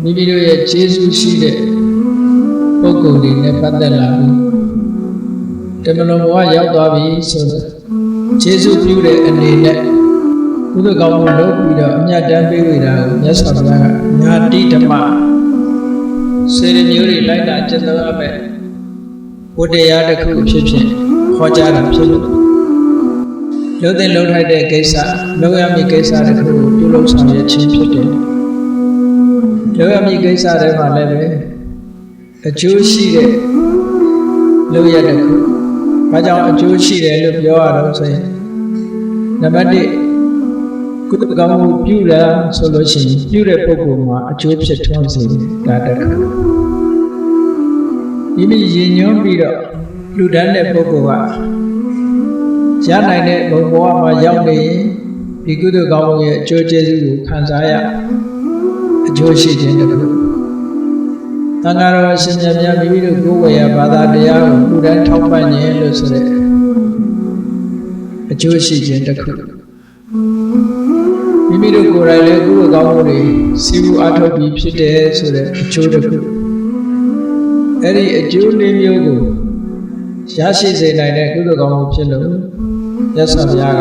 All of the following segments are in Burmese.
မိမိတို့ရဲ့ခြေဆုရှိတဲ့ပုဂ္ဂိုလ်တွေနဲ့ပတ်သက်လာပြီးတမလွန်ဘဝရောက်သွားပြီဆိုတော့ခြေဆုပြုတဲ့အနေနဲ့ကုသကောင်းမှုလုပ်ပြီးတော့အမြတ်တမ်းပေးဝေတာကိုမြတ်စွာဘုရားကညာတိဓမ္မစေရမျိုးတွေလိုက်တာကျင့်သုံးရမယ်ဝတ္တရားတစ်ခုဖြစ်ဖြစ်ဟောကြားတာဖြစ်လို့လုံးတဲ့လုံးထိုက်တဲ့ကိစ္စလုံးရမည့်ကိစ္စတစ်ခုကိုပြုလုပ်ဆောင်ရခြင်းဖြစ်တယ် လုံးရမည့်ကိစ္စတွေမှာလည်းပဲအကျိုးရှိတဲ့လုံးရတစ်ခုဘာကြောင့်အကျိုးရှိတယ်လို့ပြောရတော့ဆိုရင်နံပါတ်1ကုသကောင်းမှုပြုတာဆိုလို့ရှိရင်ပြုတဲ့ပုဂ္ဂိုလ်မှာအကျိုးဖြစ်ထွန်းစေတယ်ဒါတစ်ခါမိမိရည်ညွှန်းပြီးတော့လူတန်းတဲ့ပုဂ္ဂိုလ်ကရနိုင်တဲ့ဘုံဘဝမှာရောက်နေရင်ဒီကုသကောင်းမှုရဲ့အကျိုးကျေးဇူးကိုခံစားရအ ကျိုးရှိခြင်းတစ်ခုသံဃာတော်အရှင်မြတ်များမိမိတို့ကိုယ်ဝေယဘာသာတရားကိုလူတန်းထောက်ပံ့ခြင်းလို့ဆိုတဲ့အကျိုးရှိခြင်းတစ်ခုမိမိတို့ကိုယ်တိုင်လည်းကုသကောင်းမှုတွေစီးပူအထောက်ပြီးဖြစ်တယ်ဆိုတဲ့အကျိုးတစ်ခုအဲ့ဒီအကျိုးလေးမျိုးကိုရရှိစေနိုင်တဲ့ကုသကောင်းမှုဖြစ်လို့ရသဗျာက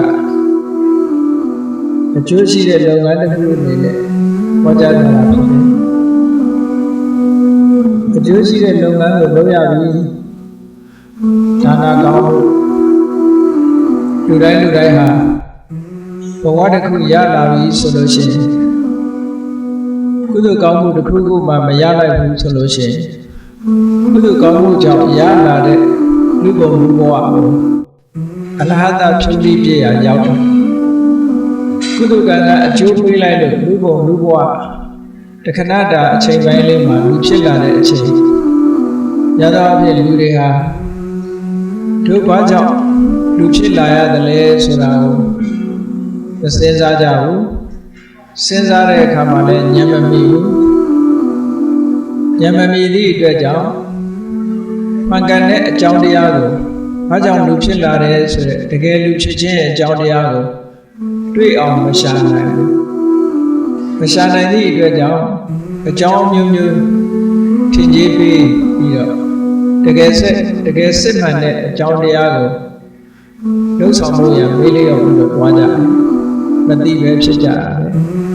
အကျိုးရှိတဲ့လုပ်ငန်းတစ်ခုအနေနဲ့ ဟောကြားတာဖြစ်တယ်အကျိုးရှိတဲ့လုပ်ငန်းကိုလုပ်ရပြီဒါနာကောင်းမှုလူတိုင်းလူတိုင်းဟာဘဝတစ်ခုရလာပြီဆိုလို့ရှိရင်ကုသိုလ်ကောင်းမှုတစ်ခုခုမှမရနိုင်ဘူးဆိုလို့ရှိရင်ကုသိုလ်ကောင်းမှုကြောင့်ရလာတဲ့လူဘုံလူဘဝကိုအလဟတဖြုတ်တိပြည့်ရာရောက်တယ် ကုသိုလ်ကံကအကျိုးပေးလိုက်လို့လူဘုံလူဘဝတခဏတာအချိန်ပိုင်းလေးမှာလူဖြစ်လာတဲ့အချိန်ရသောအဖြစ်လူတွေဟာတို့ဘာကြောင့်လူဖြစ်လာရတယ်လဲဆိုတာကိုမစဉ်းစားကြဘူးစဉ်းစားတဲ့အခါမှာလည်းဉာဏ်မမီဘူးဉာဏ်မမီသည့်အတွက်ကြောင့်မှန်ကန်တဲ့အကြောင်းတရားကိုဘာကြောင့်လူဖြစ်လာတယ်ဆိုတဲ့တကယ်လူဖြစ်ခြင်းရဲ့အကြောင်းတရားကို တွေ့အောင်မရှာနိုင်ဘူးမရှာနိုင်သည့်အတွက်ကြောင့်အကြောင်းမျိုးမျိုးထင်ကြီးပြီးပြီးတော့တကယ်စစ်တကယ်စစ်မှန်တဲ့အကြောင်းတရားကိုလှုပ်ဆောင်လို့ရမေးလေးရောက်ပြီးတော့ကြွားကြတယ်မသိပဲဖြစ်ကြတာပဲ